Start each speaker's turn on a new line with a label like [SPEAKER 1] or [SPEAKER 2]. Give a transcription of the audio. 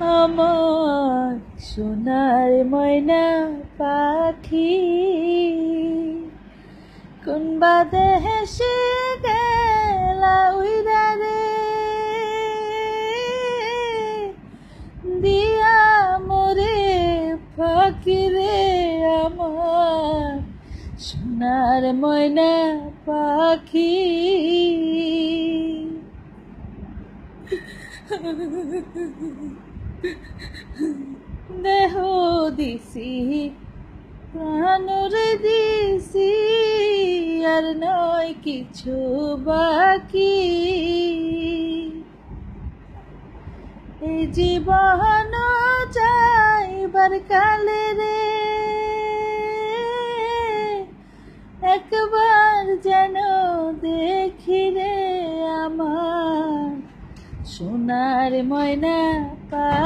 [SPEAKER 1] আমার সোনার ময়না পাখি। কোন বাদে হেসে গেলা উইরা রে? দিয়া মোরে ফাঁকি রে আমার সোনার ময়না পাখি। দেহ দিছি প্রাণরে দিছি, আর নয় কিছু বাকি। এই জীবন যাইবার কালে রে, একবার যেন দেখি রে আমার সোনার ময়না পাখি।